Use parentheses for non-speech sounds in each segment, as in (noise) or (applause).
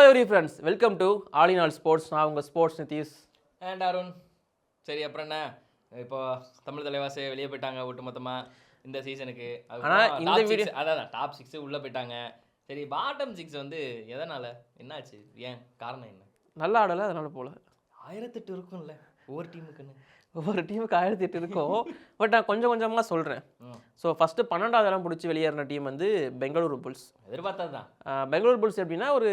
Hello every friends welcome to all in all sports நான் உங்கள் sports Nitish. And Arun சரி அப்புறம் என்ன? இப்போ தமிழ் தலைவாசி வெளியே போயிட்டாங்க ஒட்டு மொத்தமா இந்த சீசனுக்கு ஆனா இந்த video- அதான் டாப் சிக்ஸ் உள்ள போயிட்டாங்க. சரி பாட்டம் சிக்ஸ் வந்து எதனால? என்னாச்சு? ஏன்? காரணம் என்ன? நல்லா ஆடலை அதனால போல. ஆயிரத்தெட்டு இருக்கும்ல ஒவ்வொரு டீமுக்குன்னு ஒவ்வொரு டீமுக்கு ஆயிரத்தி எட்டு இருக்கும். பட் நான் கொஞ்சம் கொஞ்சமாக சொல்கிறேன். ஸோ ஃபஸ்ட்டு பன்னெண்டாவது இடம் பிடிச்சி வெளியேறின டீம் வந்து பெங்களூரு புல்ஸ். எதிர்பார்த்தது தான் பெங்களூர் புல்ஸ் எப்படின்னா ஒரு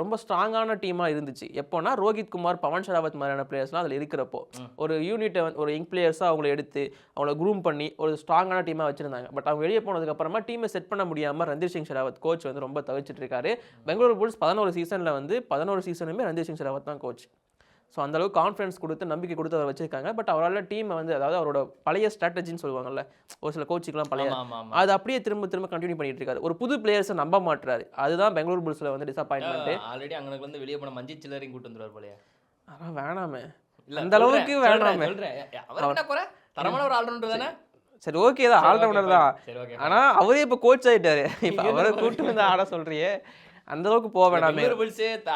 ரொம்ப ஸ்ட்ராங்கான டீமாக இருந்துச்சு. எப்போனா ரோஹித் குமார் பவன் ஷராவத் மாதிரியான பிளேயர்ஸ்லாம் அதில் இருக்கிறப்போ ஒரு யூனிட்டை ஒரு யங் பிளேயர்ஸாக அவங்கள எடுத்து அவங்கள க்ரூம் பண்ணி ஒரு ஸ்ட்ராங்கான டீமாக வச்சிருந்தாங்க. பட் அவங்க வெளியே போனதுக்கப்புறமா டீமை செட் பண்ண முடியாமல் ரந்தீர் சிங் ஷெராவத் கோச் வந்து ரொம்ப தவிச்சிட்டு இருக்காரு. பெங்களூர் புல்ஸ் பதினோரு சீசனில் வந்து பதினோரு சீசனுமே ரந்தீர் சிங் ஷெராவத் தான் கோச் ஸோ அந்தளவுக்கு கான்ஃபிடன்ஸ் கொடுத்து நம்பிக்கை கொடுத்து அவர் வச்சிருக்காங்க. பட் அவரால் டீமை வந்து அதாவது அவரோட பழைய ஸ்ட்ராட்டஜின்னு சொல்லுவாங்கல்ல ஒரு சில கோச்சுக்கெலாம் பழைய அது அப்படியே திரும்ப திரும்ப கண்டினியூ பண்ணிட்டு இருக்காரு. ஒரு புது பிளேயர்ஸை நம்ப மாட்டுறாரு. அதுதான் பெங்களூர் புல்ஸில் வந்து டிசப்பாயின்மெண்ட் ஆல்ரெடி அங்கனுக்கு வந்து வெளியே போன மஞ்சி சில்லரையும் கூட்டு வந்துருவார் போலயே. ஆனால் வேணாமே. அந்த அளவுக்கு வேணாமே. தரமான ஒரு ஆல்ரவுண்டர் தானே? சரி ஓகே தான். ஆல்ரவுண்டர் தான். சரி ஓகே ஆனா அவரே இப்போ கோச் ஆயிட்டாரு. (laughs) இப்போ அவரை கூட்டு வந்து ஆட சொல்றியே. அந்த அளவுக்கு போக வேணாமே.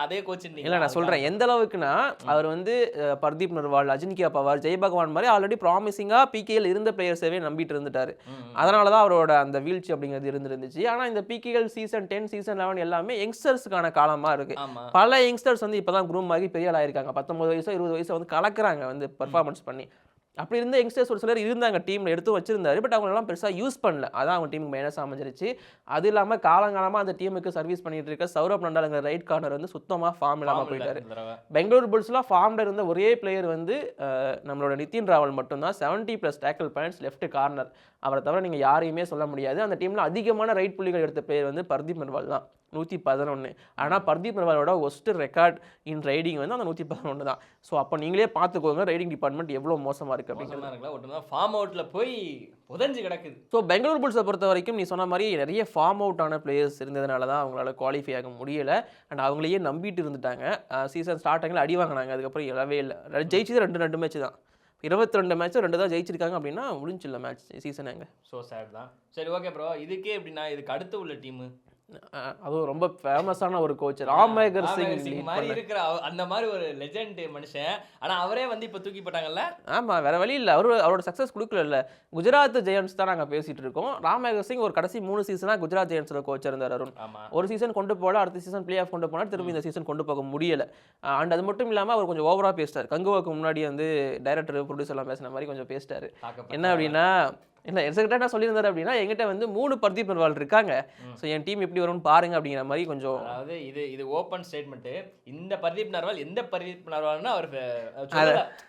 அதே கோச் இல்ல நான் சொல்றேன். எந்த அளவுக்குன்னா அவர் வந்து பர்தீப் நர்வால் அஜின்கியா பவார் ஜெய் பகவான் மாதிரி ஆல்ரெடி ப்ராமிசிங்கா பிகேல இருந்த பிளேயர்ஸவே நம்பிட்டு இருந்துட்டாரு. அதனால தான் அவரோட அந்த வீழ்ச்சி அப்படிங்கிறது இருந்துருந்துச்சு. ஆனா இந்த PKL season ten season eleven எல்லாமே யங்ஸ்டர்ஸ்க்கான காலமா இருக்கு. பல யங்ஸ்டர்ஸ் வந்து இப்பதான் குரூம் ஆகி பெரிய ஆளாயிருக்காங்க. பத்தொன்பது வயசு இருபது வயசு வந்து கலக்குறாங்க வந்து பெர்ஃபார்மன்ஸ் பண்ணி. அப்படி இருந்த யங்ஸ்டர்ஸ் ஒரு சிலர் இருந்தாங்க டீம்ல எடுத்து வச்சிருந்தாரு. பட் அவங்களெல்லாம் பெருசா யூஸ் பண்ணல. அதான் அவங்க டீமுக்கு மைனஸ் அமைஞ்சிருச்சு அது இல்லாம காலங்காலமா அந்த டீமுக்கு சர்வீஸ் பண்ணிட்டு இருக்க சௌரப் நண்டாலுங்கிற ரைட் கார்னர் வந்து சுத்தமா ஃபார்ம் இல்லாம போயிட்டாரு. பெங்களூர் புல்ஸ்லாம் ஃபார்ம்ல இருந்த ஒரே பிளேயர் வந்து நம்மளோட நிதின் ராவல் மட்டும்தான். Seventy plus tackle points left corner அவரை தவிர நீங்கள் யாரையுமே சொல்ல முடியாது. அந்த டீமில் அதிகமான ரைட் புள்ளிகள் எடுத்த பிளேயர் வந்து பர்தீப் நர்வால் தான். நூற்றி பதினொன்று ஆனால் பர்தீப் நர்வாலோட ஒஸ்ட் ரெக்கார்ட் இன் ரைடிங் வந்து அந்த நூற்றி பதினொன்று தான். ஸோ அப்போ நீங்களே பார்த்துக்கோங்க ரைடிங் டிபார்ட்மெண்ட் எவ்வளோ மோசமாக இருக்குது ஒட்டுனா ஃபார்ம் அவுட்ல போய் புதஞ்சு கிடக்குது. ஸோ பெங்களூர் புல்ஸை பொறுத்த வரைக்கும் நீ சொன்ன மாதிரி நிறைய ஃபார்ம் அவுட் ஆன பிளேயர்ஸ் இருந்ததுனால தான் அவங்களால குவாலிஃபை ஆக முடியல. அண்ட் அவங்களையே நம்பிட்டு இருந்துட்டாங்க. சீசன் ஸ்டார்டிங்கில் அடி வாங்கினாங்க. அதுக்கப்புறம் இழவே இல்லை. ஜெயிச்சது ரெண்டு ரெண்டு மேட்ச் தான். இருபத்தி ரெண்டு மேட்ச் ரெண்டு தான் ஜெயிச்சிருக்காங்க அப்படின்னா முடிஞ்சில்ல மேட்ச் சீசன் எங்க ஸோ சேட் தான். சரி ஓகே ப்ரோ இதுக்கே எப்படின்னா இதுக்கு அடுத்து உள்ள டீம் அதுவும் ரொம்ப ஃபேமஸான ஒரு கோச் ராம்மேகர் சிங் மாதிரி இருக்கிற அந்த மாதிரி ஒரு லெஜெண்ட் மனுஷன். ஆனா அவரே வந்து இப்ப தூக்கி போட்டாங்கல்ல? ஆமா வேற வழி இல்லை. அவரு அவரோட சக்ஸஸ் கொடுக்கல குஜராத் ஜெயன்ஸ் தான் நாங்கள் பேசிட்டு இருக்கோம். ராம்மேகர் சிங் ஒரு கடைசி மூணு சீசனாக குஜராத் ஜெயன்ஸோட கோச் இருந்தார் அருண். ஒரு சீசன் கொண்டு போகல அடுத்த சீசன் பிளே ஆஃப் கொண்டு போனால் திரும்பி இந்த சீசன் கொண்டு போக முடியல. அண்ட் அது மட்டும் இல்லாமல் அவர் கொஞ்சம் ஓவராக பேசிட்டார். கங்குவாக்கு முன்னாடி வந்து டைரக்டர் ப்ரொடியூசர்லாம் பேசின மாதிரி கொஞ்சம் பேசிட்டாரு. என்ன அப்படின்னா இல்லை எக்ஸாக்டாக என்ன சொல்லியிருந்தாரு அப்படின்னா என்கிட்ட வந்து மூணு பர்தீப் நர்வால் இருக்காங்க. ஸோ என் டீம் எப்படி வரும்னு பாருங்க அப்படிங்கிற மாதிரி கொஞ்சம் அதாவது இது இது ஓப்பன் ஸ்டேட்மெண்ட் இந்த பர்தீப் நர்வால் எந்த பர்தீப் நர்வால்னு அவர்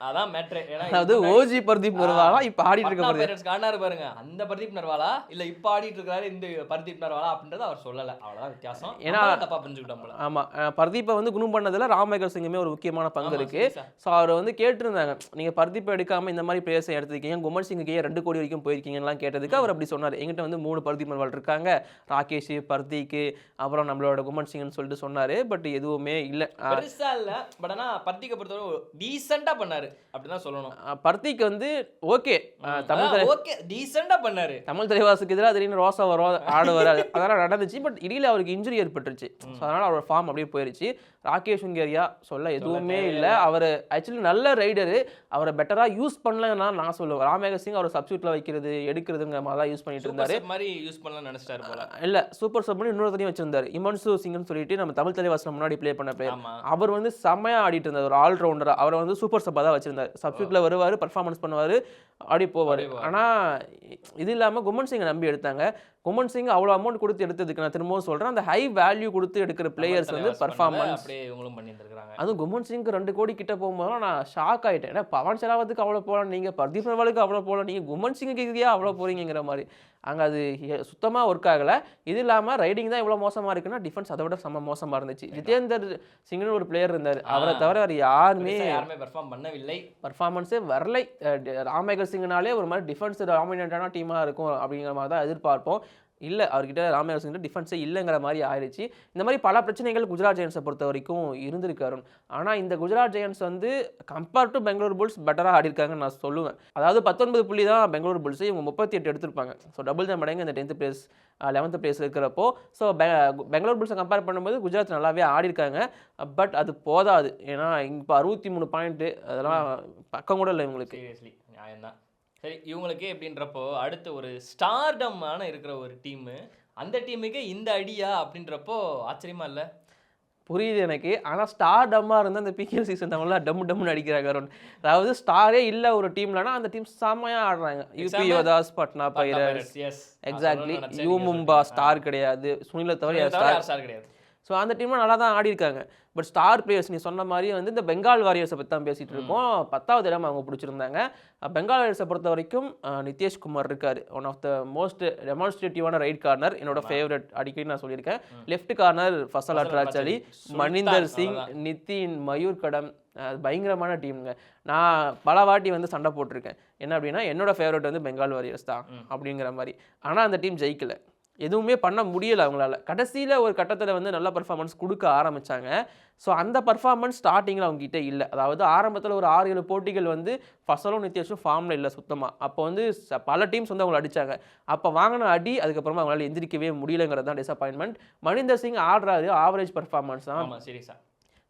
அதான் மேட்ரு ஏன்னா அதாவது ஓஜி பர்தீப் நர்வாலா இப்போ ஆடிட்டு இருக்க காணாரு பாருங்க. அந்த பர்தீப் நர்வாலா இல்ல இப்ப ஆடிட்டு இருக்காரு இந்த பர்தீப் நர்வாலா அப்படின்றத அவர் சொல்லல. அவ்வளவுதான் வித்தியாசம். ஏன்னா- தப்பா புரிஞ்சுக்கிட்டோம் ஆமாம் பர்தீப்பை வந்து குணம் பண்ணதில் ராம்மேகர் சிங்குமே ஒரு முக்கியமான பங்கு இருக்கு. ஸோ அவர் வந்து கேட்டிருந்தாங்க. நீங்கள் பர்தீப்பை எடுக்காம இந்த மாதிரி பிளேயர்ஸை எடுத்துருக்கீங்க. குமர் சிங்குக்கு ரெண்டு கோடி வரைக்கும் போயிருக்கீங்கலாம் கேட்டதுக்கு அவர் அப்படி சொன்னார். எங்கிட்ட வந்து மூணு பர்தீப் நர்வால் இருக்காங்க ராகேஷ் பர்தீக்கு அப்புறம் நம்மளோட குமர் சிங்னு சொல்லிட்டு சொன்னார். பட் எதுவுமே இல்லை. பெருசா இல்ல. பட் ஆனா பர்த்திக்க பொறுத்தவரை டீசெண்டா பண்ணாரு. அப்படிதான் சொல்லணும். பர்தீக்கு வந்து ஓகே தமிழ் ஓகே டீசெண்டா பண்ணாரு. தமிழ் தலைவாசுக்கு எதிராக திடீர்னு ரோசா வரும் ஆடுவார். அது- அதெல்லாம் நடந்துச்சு. பட் இடையில அவருக்கு இன்ஜுரி ஏற்பட்டுருச்சு. ஸோ அதனால் அவரோட ஃபார்ம் அப்படியே போயிருச்சு. ராகேஷ் உங்கேரியா சொல்ல எதுவுமே இல்லை. அவர் ஆக்சுவலி நல்ல ரைடரு அவரை பெட்டராக யூஸ் பண்ணலன்னா நான் சொல்லுவேன். ராமேகர் சிங் அவர் சப்ஸ்டியூட்டில் வைக்கிறது எடுக்கிறதுங்கிற மாதிரி தான் யூஸ் பண்ணிட்டு இருந்தாரு. மாதிரி யூஸ் பண்ணலாம் நினைச்சிட்டாரு போல. இல்ல சூப்பர் சப் பண்ணி இன்னொருத்தரையும் வச்சிருந்தாரு. இமன்சு சிங்னு சொல்லிட்டு நம்ம தமிழ் தலைவாசல முன்னாடி ப்ளே பண்ண பிளேயர் அவர் வந்து செம்மையா ஆடிட்டு இருந்தார். ஒரு ஆல்ரவுண்டரா அவரை வந்து சூப்பர் சப்பா தான் வச்சிருந்தாரு. சப்ஸ்டியூட்ல வருவாரு பர்ஃபார்மன்ஸ் பண்ணுவாரு ஆடி போவாரு. ஆடி போவாரு. ஆனா இது இல்லாம குமன் சிங்கை நம்பி எடுத்தாங்க. குமன் சிங் அவ்வளவு அமௌண்ட் கொடுத்து எடுத்ததுக்கு நான் திரும்பவும் சொல்றேன். அந்த ஹை வேல்யூ கொடுத்து எடுக்கிற பிளேயர்ஸ் வந்து பர்ஃபார்மன்ஸ் அதுவும் குமன் சிங்க்கு ரெண்டு கோடி கிட்ட போகும்போது நான் ஷாக் ஆயிட்டேன். ஏன்னா பவன் செலாவத்துக்கு அவ்வளோ போகலாம் நீங்கள் பர்தீப் நர்வாலுக்கு அவ்வளோ போகலாம் நீங்கள் குமன் சிங்குக்கு இதுக்கே அவ்வளோ போறீங்கிற மாதிரி. அங்கே அது சுத்தமாக ஒர்க் ஆகலை. இது இல்லாமல் ரைடிங் தான் இவ்வளோ மோசமாக இருக்குன்னா டிஃபென்ஸ் அதை விட செம்ம மோசமாக இருந்துச்சு. ஜிதேந்தர் சிங்னு ஒரு பிளேயர் இருந்தார். அவரை தவிர வேறு யாருமே யாருமே பெர்ஃபார்ம் பண்ணவில்லை. பர்ஃபார்மன்ஸே வரலை. ராமேகர் சிங்னாலே ஒரு மாதிரி டிஃபென்ஸ் டாமினண்டான டீமாக இருக்கும் அப்படிங்கிற மாதிரி தான் எதிர்பார்ப்போம். இல்லை அவர்கிட்ட ராமேஸ்வரன் கிட்ட டிஃபென்ஸே இல்லைங்கிற மாதிரி ஆயிடுச்சு இந்த மாதிரி பல பிரச்சனைகள் குஜராத் ஜெயன்ஸை பொறுத்த வரைக்கும் இருந்திருக்கு அருண். ஆனால் இந்த குஜராத் ஜெயன்ஸ் வந்து கம்பேர் டு பெங்களூர் புல்ஸ் பெட்டராக ஆடிருக்காங்கன்னு நான் சொல்லுவேன். அதாவது பத்தொன்பது புள்ளி தான் பெங்களூர் புல்ஸ் இவங்க முப்பத்தி எட்டு எடுத்திருப்பாங்க. ஸோ டபுள் தான் மடங்கு இந்த டென்த் பிளேஸ் லெவன்த் பிளேஸ் இருக்கிறப்போ ஸோ பெங்களூர் புல்ஸை கம்பேர் பண்ணும்போது குஜராத் நல்லாவே ஆடிருக்காங்க பட் அது போதாது. ஏன்னா இப்போ அறுபத்தி மூணு பாயிண்ட்டு அதெல்லாம் பக்கம் கூட இல்லை இவங்களுக்கு. சீரியஸ்லி நியாயம்தான். சரி இவங்களுக்கு எப்படின்றப்போ அடுத்து ஒரு ஸ்டார்டமான இருக்கிற ஒரு டீமு அந்த டீமுக்கு இந்த அடியா அப்படின்றப்போ ஆச்சரியமா இல்லை? புரியுது எனக்கு. ஆனால் ஸ்டார் டம்மாக இருந்தால் அந்த பிகேஎல் சீசன் தமிழ்லாம் டம்மு டம்முன்னு அடிக்கிறாங்க அருண். அதாவது ஸ்டாரே இல்லை ஒரு டீம்லனா அந்த டீம் செம்மையாக ஆடுறாங்க. UP Example? Yoddhas Patna pirates exactly U Mumba star கிடையாது. சுனிலை தவிர ஸ்டார் கிடையாது? ஸோ அந்த டீம்ல நல்லா தான் ஆடி இருக்காங்க பட் ஸ்டார் பிளேயர்ஸ் நீ சொன்ன மாதிரி வந்து இந்த பெங்கால் வாரியர்ஸை பற்றி தான் பேசிட்டு இருக்கோம். பத்தாவது இடம் அவங்க பிடிச்சிருந்தாங்க. பெங்கால் வாரியர்ஸை பொறுத்த வரைக்கும் நிதிஷ்குமார் இருக்கார். ஒன் ஆஃப் த மோஸ்ட் டெமான்ஸ்ட்ரேட்டிவான ரைட் கார்னர் என்னோட ஃபேவரட் அடிக்கடி நான் சொல்லியிருக்கேன். Left corner Fazel Atrachali Sultan, Maninder Singh. Nitin Mayur Kadam அது பயங்கரமான டீமுங்க நான் பல வாட்டி வந்து சண்டை போட்டிருக்கேன். என்ன அப்படின்னா என்னோட ஃபேவரட் வந்து பெங்கால் வாரியர்ஸ் தான் அப்படிங்கிற மாதிரி. ஆனால் அந்த டீம் ஜெயிக்கல. எதுவுமே பண்ண முடியல அவங்களால. கடைசியில் ஒரு கட்டத்தில் வந்து நல்ல பர்ஃபார்மன்ஸ் கொடுக்க ஆரம்பிச்சாங்க. ஸோ அந்த பர்ஃபார்மன்ஸ் ஸ்டார்டிங்கில் அவங்க கிட்ட இல்லை. அதாவது ஆரம்பத்தில் ஒரு ஆறு ஏழு போட்டிகள் வந்து ஃபசலும் நித்தியாச்சும் ஃபார்மில் இல்லை சுத்தமாக அப்போ வந்து ச- பல டீம்ஸ் வந்து அவங்களை அடிச்சாங்க. அப்போ வாங்கின அடி அதுக்கப்புறமா அவங்களால எந்திரிக்கவே முடியலங்கிறது தான் டிசப்பாயின்மெண்ட் மணிந்தர் சிங் ஆடுறாரு ஆவரேஜ் பர்ஃபார்மன்ஸ் தான். ஆமா சீரியஸா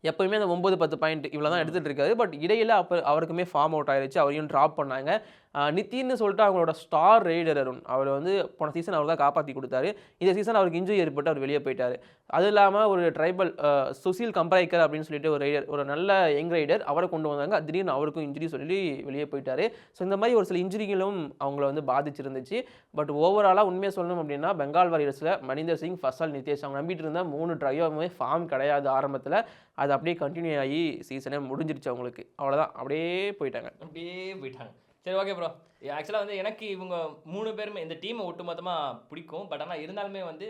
எப்பவுமே அந்த ஒம்பது பத்து பாயிண்ட் இவ்வளோ தான் எடுத்துகிட்டு இருக்காரு. பட் இடையில அப்போ அவருக்குமே ஃபார்ம் அவுட் ஆயிருச்சு. அவரையும் ட்ராப் பண்ணாங்க. நித்தின்னு சொல்லிட்டு அவங்களோட ஸ்டார் ரெய்டர் அருண் அவர் வந்து போன சீசன் அவர் தான் காப்பாற்றி கொடுத்தாரு. இந்த சீசன் அவருக்கு இன்ஜுரி ஏற்பட்டு அவர் வெளியே போயிட்டாரு. அது இல்லாமல் ஒரு ட்ரைபல் சுசில் கம்பரைக்கர் அப்படின்னு சொல்லிட்டு ஒரு ரைடர் ஒரு நல்ல யங் ரைடர் அவரை கொண்டு வந்தாங்க. திடீர்னு அவருக்கும் இன்ஜுரி சொல்லி வெளியே போயிட்டாரு. ஸோ இந்த மாதிரி ஒரு சில இன்ஜுரிகளும் அவங்கள வந்து பாதிச்சிருந்துச்சு. பட் ஓவராலாக உண்மையாக சொல்லணும் அப்படின்னா பெங்கால் வாரியர்ஸில் மணிந்தர் சிங் ஃபசல் நிதேஷ் அவங்க நம்பிட்டு இருந்த மூணு ட்ரையோவுமே ஃபார்ம் கிடையாது ஆரம்பத்தில். அது அப்படியே கண்டினியூ ஆகி சீசனே முடிஞ்சிருச்சு அவங்களுக்கு. அவ்வளோதான் அப்படியே போயிட்டாங்க. அப்படியே போயிட்டாங்க. சரி ஓகே ப்ரோ ஆக்சுவலாக வந்து எனக்கு இவங்க மூணு பேருமே இந்த டீமை ஒட்டுமொத்தமாக பிடிக்கும். பட் ஆனால் இருந்தாலுமே வந்து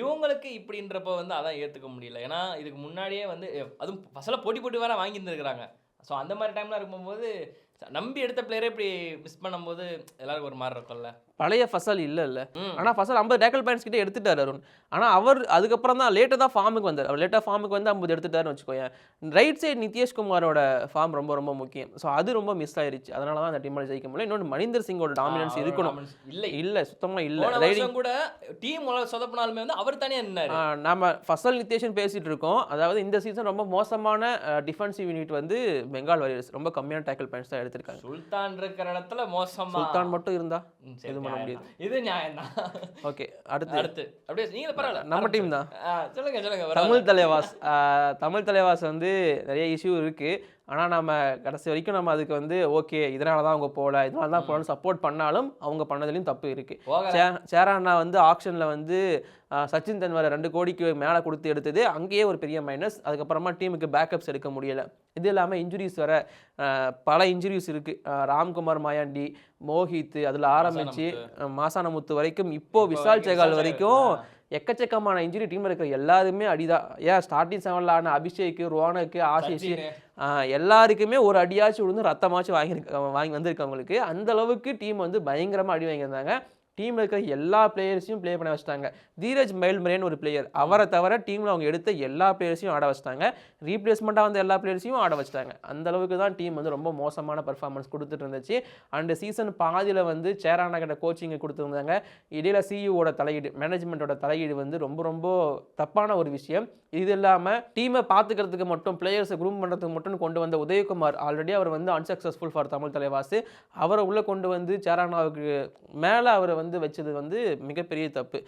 இவங்களுக்கு இப்படின்றப்போ வந்து அதான் ஏற்றுக்க முடியல. ஏன்னா இதுக்கு முன்னாடியே வந்து அதுவும் ஃபஸ்ட்டில் போட்டி போட்டு வேற வாங்கியிருந்துருக்குறாங்க. ஸோ அந்த மாதிரி டைம்லாம் இருக்கும்போது நம்பி எடுத்த பிளேயரே இப்படி மிஸ் பண்ணும்போது எல்லாருக்கும் ஒரு மாதிரி இருக்கும்ல. பழைய ஃபசல் இல்லை இல்லை. ஆனால் ஃபசல் ஐம்பது டேக்கல் பாயிண்ட்ஸ் கிட்ட எடுத்துட்டார் அருண். ஆனால் அவர் அதுக்கப்புறம் தான் லேட்டாக தான் ஃபார்முக்கு வந்தார். அவர் லேட்டாக ஃபார்முக்கு வந்து ஐம்பது எடுத்துட்டாருன்னு வச்சுக்கோயேன். ரைட் சைடு நிதிஷ்குமாரோட ஃபார்ம் ரொம்ப ரொம்ப முக்கியம். ஸோ அது ரொம்ப மிஸ் ஆயிருச்சு. அதனால தான் அந்த டீமால் ஜெயிக்க முடியல. இன்னொன்று மணிந்தர் சிங்கோட டாமினன்ஸ் இருக்கணும். இல்லை. இல்லை சுத்தமாக இல்லை. ரைடிங் கூட டீம் சொதப்பினாலுமே வந்து அவர் நின்னாரு. ஆஹ் நம்ம ஃபசல் நித்தேஷன் பேசிட்டு இருக்கோம். அதாவது இந்த சீசன் ரொம்ப மோசமான டிஃபென்சிவ் யூனிட் வந்து பெங்கால் வாரியர்ஸ் ரொம்ப கம்மியான டேக்கல் பாயிண்ட்ஸ் தான் எடுத்திருக்காங்க. சுல்தான் இருக்கிற இடத்துல மோசமா. சுல்தான் மட்டும் இருந்தா? எதுவும் பண்ண தான். இது நியாயம் தான் ஓகே அடுத்து. அடுத்து. அப்படியே நீங்க பரவாயில்ல. நம்ம டீம் தான். சொல்லுங்க சொல்லுங்க. தமிழ் தலைவாஸ் தமிழ் தலைவாஸ் வந்து நிறைய இஷ்யூ இருக்கு. ஆனா நம்ம கடைசி வரைக்கும் நம்ம அதுக்கு வந்து ஓகே இதனால தான் அவங்க போகல இதனால தான் போகலன்னு சப்போர்ட் பண்ணாலும் அவங்க பண்ணதுலயும் தப்பு இருக்கு. போகல. சே- சேரானா வந்து ஆக்ஷன்ல வந்து சச்சின் தென்வரை ரெண்டு கோடிக்கு மேலே கொடுத்து எடுத்தது. அங்கேயே ஒரு பெரிய மைனஸ் அதுக்கப்புறமா டீமுக்கு பேக்கப்ஸ் எடுக்க முடியல. இது இல்லாமல் இன்ஜுரிஸ் வர பல இன்ஜுரிஸ் இருக்கு. ஆஹ் ராம்குமார் மாயாண்டி மோஹித் அதில் ஆரம்பிச்சு ஆஹ் மாசானமுத்து வரைக்கும் இப்போ விஷால் சேகால் வரைக்கும் எக்கச்சக்கமான இன்ஜுரி டீம்ல இருக்கிற எல்லாருமே அடிதான். ஏன்? ஸ்டார்டிங் செவன்ல ஆன அபிஷேக் ரோனக்கு ஆஷிஷ் எல்லாருக்குமே ஒரு அடியாச்சும் விழுந்து ரத்தமாச்சும் வாங்கியிருக்க வாங்கி வந்திருக்கவங்களுக்கு. அந்த அளவுக்கு டீம் வந்து பயங்கரமா அடி வாங்கியிருந்தாங்க. டீமில் இருக்கிற எல்லா பிளேயர்ஸையும் ப்ளே பண்ண வச்சிட்டாங்க. தீரஜ் மைல்மரேன்னு ஒரு பிளேயர் அவரை தவிர டீமில் அவங்க எடுத்த எல்லா பிளேயர்ஸையும் ஆட வச்சிட்டாங்க. ரீப்ளேஸ்மெண்ட்டாக வந்த எல்லா பிளேயர்ஸையும் ஆட வச்சிட்டாங்க. அந்த அளவுக்கு தான் டீம் வந்து ரொம்ப மோசமான பர்ஃபார்மன்ஸ் கொடுத்துட்டு இருந்துச்சு. அண்ட் சீசன் பாதியில் வந்து சேரானா கிட்ட கோச்சிங்கை கொடுத்துருந்தாங்க இடையில சிஇஓட தலையீடு மேனேஜ்மெண்ட்டோட தலையீடு வந்து ரொம்ப ரொம்ப தப்பான ஒரு விஷயம். இது இல்லாமல் டீமை பார்த்துக்கிறதுக்கு மட்டும் பிளேயர்ஸை குரூம் பண்ணுறதுக்கு மட்டும் கொண்டு வந்த உதயகுமார் ஆல்ரெடி அவர் வந்து அன்சக்சஸ்ஃபுல் ஃபார் தமிழ் தலைவாசு. அவரை உள்ளே கொண்டு வந்து சேரானாவுக்கு மேலே அவரை வந்து வச்சது வந்து மிகப்பெரிய தப்பு.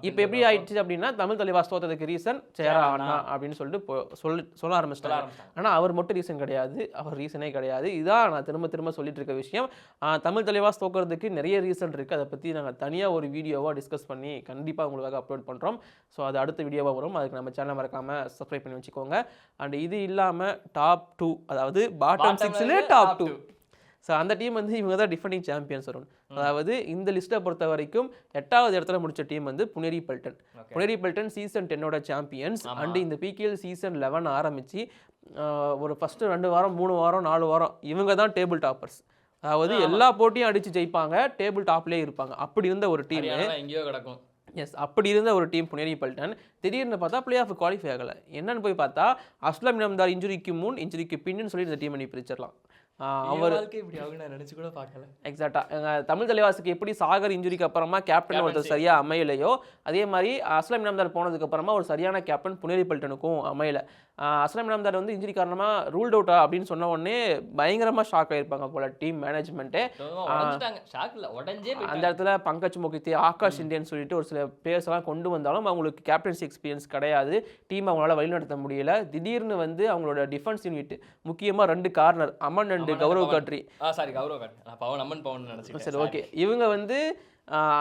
இப்போ எப்படி ஆயிடுச்சு அப்படின்னா தமிழ் தலைவாஸ் தோத்ததுக்கு ரீசன் சேரா அண்ணா அப்படின்னு சொல்லிட்டு போ- சொல்லி ஆரம்பிச்சிட்டாங்க. ஆரம்பிச்சிட்டாங்க. ஆனால் அவர் மட்டும் ரீசன் கிடையாது. அவர் ரீசனே கிடையாது. இதான் நான் திரும்ப திரும்ப சொல்லிட்டு இருக்க விஷயம். தமிழ் தலைவாஸ் தோக்கிறதுக்கு நிறைய ரீசன் இருக்குது அதை பற்றி நாங்கள் தனியாக ஒரு வீடியோவாக டிஸ்கஸ் பண்ணி கண்டிப்பாக உங்களுக்காக அப்லோட் பண்ணுறோம் ஸோ அது அடுத்த வீடியோவாக வரும். அதுக்கு நம்ம சேனல் மறக்காமல் சப்ஸ்கிரைப் பண்ணி வச்சுக்கோங்க. அண்ட் இது இல்லாமல் டாப் டூ அதாவது பாட்டம் சிக்ஸ்ல டாப் டூ. ஸோ அந்த டீம் வந்து இவங்க தான் டிஃபெண்டிங் சாம்பியன்ஸ் வரும் அதாவது இந்த லிஸ்ட்டை பொறுத்த வரைக்கும் எட்டாவது இடத்துல முடிச்ச டீம் வந்து புனேரி பெல்டன். புனேரி பெல்டன் சீசன் டென்னோட சாம்பியன்ஸ். அண்ட் இந்த பிகேஎல் சீசன் லெவன் ஆரம்பிச்சு ஆஹ், ஒரு ஃபஸ்ட்டு ரெண்டு வாரம் மூணு வாரம் நாலு வாரம் இவங்க தான் டேபிள் டாப்பர்ஸ் அதாவது எல்லா போட்டியும் அடிச்சு ஜெயிப்பாங்க டேபிள் டாப்லேயே இருப்பாங்க. அப்படி இருந்த ஒரு டீம் எங்கேயோ கிடக்கும். எஸ் அப்படி இருந்த ஒரு டீம் புனேரி பல்டன் திடீர்னு பார்த்தா பிளே ஆஃப் குவாலிஃபை ஆகலை. என்னன்னு போய் பார்த்தா அஸ்லாம் இனம்தார் இன்ஜுரிக்கு முன் இன்ஜுரிக்கு பின்னு சொல்லி இந்த டீமை நீ பிரிச்சிடலாம். அவர் வாழ்க்கை இப்படி ஆகும் நான் நினைச்சு கூட பார்க்கல. எக்ஸாக்டா தமிழ் தலைவாசுக்கு எப்படி சாகர் இன்ஜுரிக்கு அப்புறமா கேப்டன் ஒருத்தர் சரியா அமையலையோ அதே மாதிரி அஸ்லாம் இனாம்தார் போனதுக்கு அப்புறமா ஒரு சரியான கேப்டன் புனேரி பல்டனுக்கும் அமையல. அஸ்லாம் இனாம்தார் வந்து இன்ஜுரி காரணமா ரூல்ட் அவுட்டா அப்படின்னு சொன்ன உடனே பயங்கரமா ஷாக் ஆயிருப்பாங்க போல டீம் மேனேஜ்மெண்ட்டே உடஞ்சிட்டாங்க. ஷாக் இல்ல உடஞ்சே அந்த இடத்துல பங்கஜ் முகித்தி ஆகாஷ் இந்தியன் சொல்லிட்டு ஒரு சில பிளேயர்ஸ் எல்லாம் கொண்டு வந்தாலும் அவங்களுக்கு கேப்டன்சி எக்ஸ்பீரியன்ஸ் கிடையாது. டீம் அவங்களால வழிநடத்த முடியல. திடீர்னு வந்து அவங்களோட டிஃபென்ஸ் யூனிட் முக்கியமா ரெண்டு corner Aman and Aman and Gaurav. Khatri. Sorry Gaurav நான் பவன் அம்மன் பவன் நினைச்சிட்டேன். சரி ஓகே இவங்க வந்து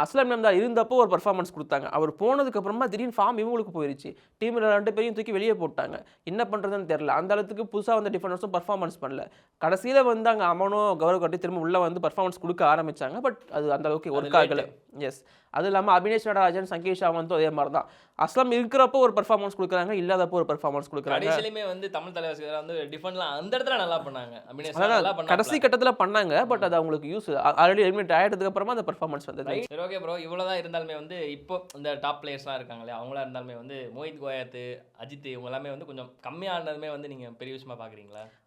அஸ்லாம் நம்தா இருந்தப்போ ஒரு பர்ஃபார்மன்ஸ் கொடுத்தாங்க. அவர் போனதுக்கு அப்புறமா திடீர்னு ஃபார்ம் இவங்களுக்கு போயிருச்சு. டீமில் ரெண்டு பேரையும் தூக்கி வெளியே போட்டாங்க. என்ன பண்ணுறதுன்னு தெரியல. அந்த அளவுக்கு புதுசாக வந்த டிஃபெண்டர்ஸும் பர்ஃபார்மன்ஸ் பண்ணல. கடைசியில் வந்து அங்கே அமனும் கௌரவ் கட்டி திரும்ப உள்ள வந்து பர்ஃபார்மன்ஸ் கொடுக்க ஆரம்பிச்சாங்க. பட் அது அந்த அளவுக்கு ஒர்க். ஆகல. எஸ் அது இல்லாமல் அபினேஷ் நடராஜன் சங்கேஷ் சாவந்தும் அதே மாதிரி தான் அஸ்லாம் இருக்கிறப்போ ஒரு பர்ஃபார்மன்ஸ் கொடுக்குறாங்க இல்லாதப்போ ஒரு பர்ஃபார்மன்ஸ் கொடுக்குறாங்க. கடைசியிலுமே வந்து தமிழ் தலைவர் வந்து டிஃபெண்ட்லாம் அந்த இடத்துல நல்லா பண்ணாங்க. அபினேஷ் நல்லா கடைசி கட்டத்தில் பண்ணாங்க பட் அது அவங்களுக்கு யூஸ் ஆல்ரெடி எலிமினேட் ஆகிட்டதுக்கு அப்புறமா அந்த பர்ஃபார்மன்ஸ் வந்தது. சரி ஓகே ப்ரோ இவ்வளோதான் இருந்தாலுமே வந்து இப்போ இந்த டாப் பிளேயர்ஸ்லாம் இருக்காங்களே அவங்களா இருந்தாலுமே வந்து மோஹித் கோயத்து அஜித் இவங்க எல்லாமே வந்து கொஞ்சம் கம்மியானதுமே வந்து நீங்க பெரிய விஷயமா பாக்குறீங்களா? ஆஹ்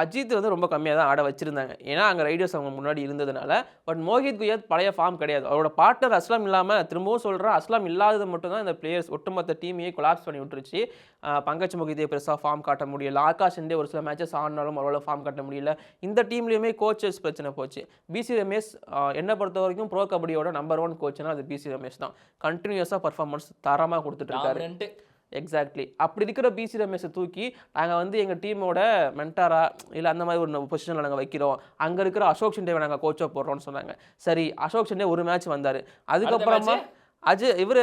அஜித் வந்து ரொம்ப கம்மியாக தான் ஆட வச்சுருந்தாங்க. ஏன்னா அங்கே ரைடர்ஸ் அவங்க முன்னாடி இருந்ததுனால. பட் மோஹித் குயாத் பழைய ஃபார்ம் கிடையாது. அவரோட பார்ட்னர் அஸ்லாம் இல்லாமல் திரும்பவும் சொல்கிறேன் அஸ்லாம் இல்லாதது மட்டும்தான் இந்த பிளேயர்ஸ் ஒட்டுமொத்த டீமையே கொலாப்ஸ் பண்ணி விட்டுருச்சு. பங்கஜ் முகிதே பெருசாக ஃபார்ம் காட்ட முடியல. ஆகாஷ் இண்டே ஒரு சில மேட்சஸ் ஆடினாலும் அவ்வளோ ஃபார்ம் காட்ட முடியல. இந்த டீம்லேயுமே கோச்சஸ் பிரச்சனை போச்சு. பிசி ரமேஷ் என்னை பொறுத்த வரைக்கும் ப்ரோ கபடியோட நம்பர் ஒன் கோச்னா அது பிசி ரமேஷ் தான். கண்டினியூஸாக பர்ஃபார்மன்ஸ் தரமாக கொடுத்துட்டு இருக்காரு. எக்ஸாக்ட்லி அப்படி இருக்கிற பிசி ரமேஷை தூக்கி நாங்கள் வந்து எங்கள் டீமோட மென்டாரா இல்லை அந்த மாதிரி ஒரு பொசிஷனில் நாங்கள் வைக்கிறோம். அங்கே இருக்கிற அசோக் ஷிண்டேவை நாங்கள் கோச்சாக போடுறோம்னு சொன்னாங்க. சரி அசோக் ஷிண்டே ஒரு மேட்ச் வந்தார். அதுக்கப்புறமா அஜய் இவர்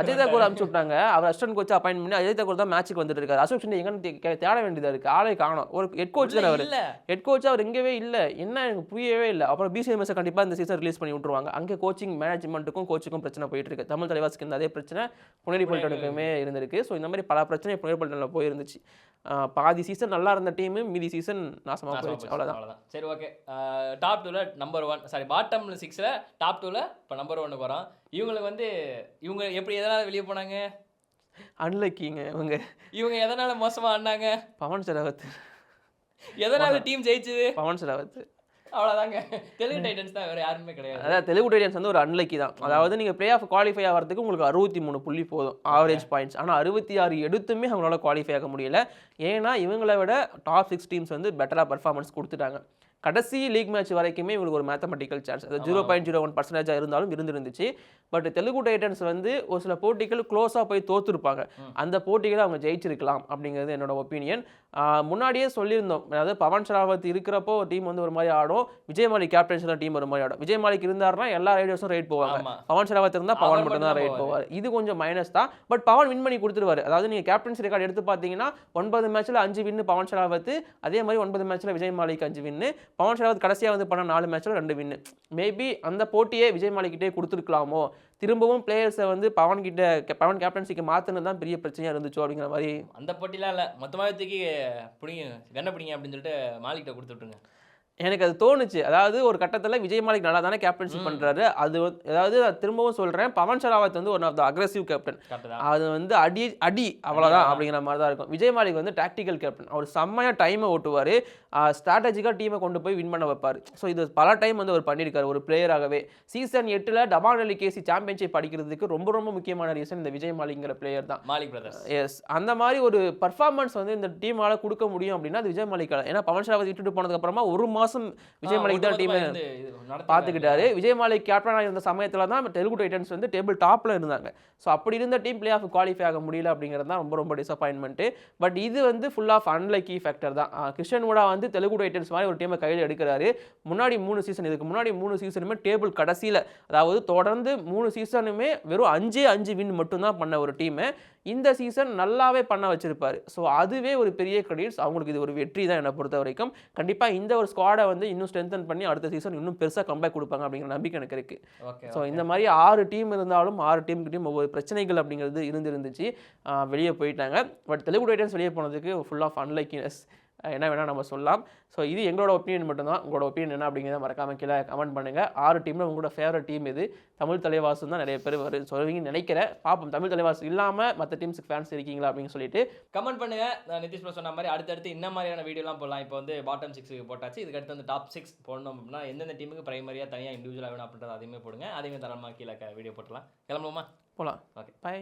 அஜய் தாக்கூர் அனுப்பிச்சு விட்டாங்க. அவர் அசிஸ்டன்ட் கோச் அப்பாயின் பண்ணி அஜய் தாக்கூர் தான் மேட்ச்சுக்கு வந்துட்டு இருக்காரு. அசோக் ஷிண்டே எங்கன்னு தேட வேண்டியதாக இருக்குது ஆளே காணோம். ஒரு ஹெட் கோச் தானே அவர். ஹெட் கோச் அவர் எங்கேவே இல்லை. என்ன எனக்கு புரியவே இல்லை. அப்புறம் பிசிஎம்எஸ் கண்டிப்பாக இந்த சீசன் ரிலீஸ் பண்ணி விட்டுருவாங்க. அங்கே கோச்சிங் மேனேஜ்மெண்ட்டுக்கும் கோச்சுக்கும் பிரச்சனை போயிட்டு இருக்கு. தமிழ் தலைவாசுக்கு இந்த அதே பிரச்சனை புனேரி பல்டனுக்குமே இருந்திருக்கு. ஸோ இந்த மாதிரி பல பிரச்சனை புனேரி பல்டனில் போயிருந்துச்சு. பாதி சீசன் நல்லா இருந்த டீமு மீதி சீசன் நாசமாக நாசமா போயிடுச்சு. அவ்வளோதான் அவ்வளவுதான். சரி ஓகே டாப் டூல நம்பர் ஒன் சாரி பாட்டம் சிக்ஸ்ல டாப் டூல இப்போ நம்பர் ஒன்னுக்கு வரோம் இவங்களுக்கு வந்து இவங்க எப்படி எதனால வெளியே போனாங்க? அன்லக்கிங்க இவங்க. இவங்க எதனால மோசமா ஆடினாங்க? பவன் செராவத். எதனால டீம் ஜெயிச்சது? பவன் செராவத். அவ்வளவுதாங்க. தெலுங்கு டைட்டன்ஸ் தான் வேற யாருமே கிடையாது. அதாவது தெலுங்கு டைட்டன்ஸ் வந்து ஒரு அன்லக்கி தான். அதாவது நீங்கள் பிளே ஆஃப் குவாலிஃபை ஆகிறதுக்கு உங்களுக்கு அறுபத்தி மூணு புள்ளி போதும் ஆவரேஜ் பாயிண்ட்ஸ் ஆனால் அறுபத்தி ஆறு எடுத்துமே அவங்களால குவாலிஃபை ஆக முடியல. ஏன்னா இவங்களை விட டாப் சிக்ஸ் டீம்ஸ் வந்து பெட்டராக பர்ஃபார்மன்ஸ் கொடுத்துட்டாங்க. கடைசி லீக் மேட்ச் வரைக்குமே இவங்களுக்கு ஒரு மேத்தமெட்டிக்கல் சான்ஸ் அது ஜீரோ பாயிண்ட் ஜீரோ ஒன் பர்சன்டேஜாக இருந்தாலும் இருந்திருந்துச்சு. பட் தெலுங்கு டைட்டன்ஸ் வந்து ஒரு சில போட்டிகள் க்ளோஸாக போய் தோத்துருப்பாங்க. அந்த போட்டிகளை அவங்க ஜெயிச்சிருக்கலாம் அப்படிங்கிறது என்னோட ஒப்பீனியன் முன்னாடியே சொல்லியிருந்தோம். அதாவது பவன் ஷராவத் இருக்கிறப்போ டீம் வந்து ஒரு மாதிரி ஆடும். விஜய் மாலிக் கேப்டன்ஸில் டீம் ஒரு மாதிரி ஆடும். விஜய் மாலிக் இருந்தாருன்னா எல்லா ரைடர்ஸும் ரைட் போவாங்க. பவன் ஷராவத் இருந்தால் பவன் மட்டும் தான் மட்டும்தான் ரைட் போவார். இது கொஞ்சம் மைனஸ் தான். பட் பவன் வின் பண்ணி கொடுத்துருவாரு. அதாவது நீங்கள் கேப்டன்சி ரெக்கார்டு எடுத்து பார்த்தீங்கன்னா ஒன்பது மேட்ச்சில் அஞ்சு வின்னு பவன் ஷராவத் அதே மாதிரி ஒன்பது மேட்ச்சில் விஜய் மாலிக் அஞ்சு வின்னு பவன் ஷராவத் கடைசியாக வந்து பண்ண நாலு மேட்ச்சில் ரெண்டு வின்னு மேபி அந்த போட்டியே விஜய் மாலிக்கிட்டே கொடுத்துருக்கலாமோ? திரும்பவும் பிளேயர்ஸை வந்து பவன் கிட்ட பவன் கேப்டன்சிக்கு மாற்றினது தான் பெரிய பிரச்சனையாக இருந்துச்சோ அப்படிங்கிற மாதிரி. அந்த போட்டிலாம் இல்லை. மொத்தமாக தூக்கி பிடிங்க கண்ணை பிடிங்க அப்படின்னு சொல்லிட்டு மாலிக்கிட்ட கொடுத்து எனக்கு அது தோணுச்சு. அதாவது ஒரு கட்டத்தில் விஜய் மாலிக் நல்லா தானே கேப்டன்சி பண்ணுறாரு அது அதாவது திரும்பவும் சொல்கிறேன் பவன் ஷராவத் வந்து one of the aggressive captain அது வந்து அடி அடி அவ்வளோதான் அப்படிங்கிற மாதிரி தான் இருக்கும். விஜய் மாலிக் வந்து டாக்டிக்கல் கேப்டன் அவர் செம்மையாக டைமை ஓட்டுவார். ஸ்ட்ராட்டஜிக்காக டீமை கொண்டு போய் வின் பண்ண வைப்பார். ஸோ இது பல டைம் வந்து அவர் பண்ணியிருக்காரு ஒரு பிளேயராகவே சீசன் எட்டில் டபான் அலி கேசி சாம்பியன்ஷிப் அடிக்கிறதுக்கு ரொம்ப ரொம்ப முக்கியமான ரீசன் இந்த விஜய் மாலிங்கிற பிளேயர் தான். மாலிக் பிரதர்ஸ் எஸ் அந்த மாதிரி ஒரு பர்ஃபார்மன்ஸ் வந்து இந்த டீமால கொடுக்க முடியும் அப்படின்னா அது விஜய் மாலிக் ஏன்னா பவன் ஷராவத் விட்டுட்டு போனதுக்கு அப்புறமா ஒரு மாசம் விஜய் மாலிக் தான் டீமை பார்த்துக்கிட்டாரு. விஜய் மாலிக் கேப்டனாக இருந்த சமயத்தில் தான் தெலுங்கு டைட்டன்ஸ் வந்து டேபிள் டாப்பில் இருந்தாங்க. ஸோ அப்படி இருந்த டீம் பிளே ஆஃப் குவாலிஃபை ஆக முடியல அப்படிங்கிறது தான் ரொம்ப ரொம்ப டிசப்பாயின்மெண்ட்டு பட் இது வந்து ஃபுல் ஆஃப் அன்லக்கி ஃபேக்டர் தான். கிருஷ்ணன் கூட வந்து தெலுங்கு டைட்டன்ஸ் மாதிரி ஒரு டீமை கையில் எடுக்கிறாரு. முன்னாடி மூணு சீசன் இதுக்கு முன்னாடி மூணு சீசனுமே டேபிள் கடைசியில் அதாவது தொடர்ந்து மூணு சீசனுமே வெறும் அஞ்சே அஞ்சு வின் மட்டும்தான் பண்ண ஒரு டீமை இந்த சீசன் நல்லாவே பண்ண வச்சிருப்பாரு. ஸோ அதுவே ஒரு பெரிய கிரெடிட்ஸ் அவங்களுக்கு இது ஒரு வெற்றி தான் என்னை பொறுத்த வரைக்கும். கண்டிப்பாக இந்த ஒரு ஸ்குவாடை வந்து இன்னும் ஸ்ட்ரென்தன் பண்ணி அடுத்த சீசன் இன்னும் பெருசாக கம்பேக் கொடுப்பாங்க அப்படிங்கிற நம்பிக்கை எனக்கு இருக்குது ஸோ இந்த மாதிரி ஆறு டீம் இருந்தாலும் ஆறு டீமுக்கிட்டையும் ஒவ்வொரு பிரச்சனைகள் அப்படிங்கிறது இருந்திருந்துச்சு. வெளியே போயிட்டாங்க. பட் தெலுங்கு டைட்டன்ஸ் வெளியே போனதுக்கு ஃபுல் ஆஃப் அன்லைக்கினஸ் என்ன வேணால் நம்ம சொல்லலாம். ஸோ இது எங்களோட ஒப்பீனியன் மட்டும்தான். உங்களோட ஒப்பீனியன் என்ன அப்படிங்கிறத மறக்காம கீழே கமெண்ட் பண்ணுங்கள் ஆறு டீமில் உங்களோட ஃபேவரட் டீம் இது தமிழ் தலைவாசம் தான் நிறைய பேர் வரும் சொல்லுவீங்கன்னு நினைக்கிறேன். பார்ப்போம் தமிழ் தலைவாசம் இல்லாமல் மற்ற டீம்ஸுக்கு ஃபேன்ஸ் இருக்கீங்களா அப்படின்னு சொல்லிட்டு கமெண்ட் பண்ணுங்க. நான் நிதிஷ் சொன்ன மாதிரி அடுத்தடுத்து என்ன மாதிரியான வீடியோலாம் போடலாம். இப்போ வந்து பாட்டம் சிக்ஸுக்கு போட்டாச்சு. இதுக்கு அடுத்து வந்து டாப் சிக்ஸ் போடணும் அப்படின்னா எந்தெந்த டீமுக்கு பிரைமரியாக தனியாக இண்டிவிஜுவலாக வேணும் அப்படின்றத அதையுமே போடுங்க. அதையுமே தரமாக கீழே வீடியோ போட்டுலாம் கிளம்புவோமா? போகலாம் Okay. பை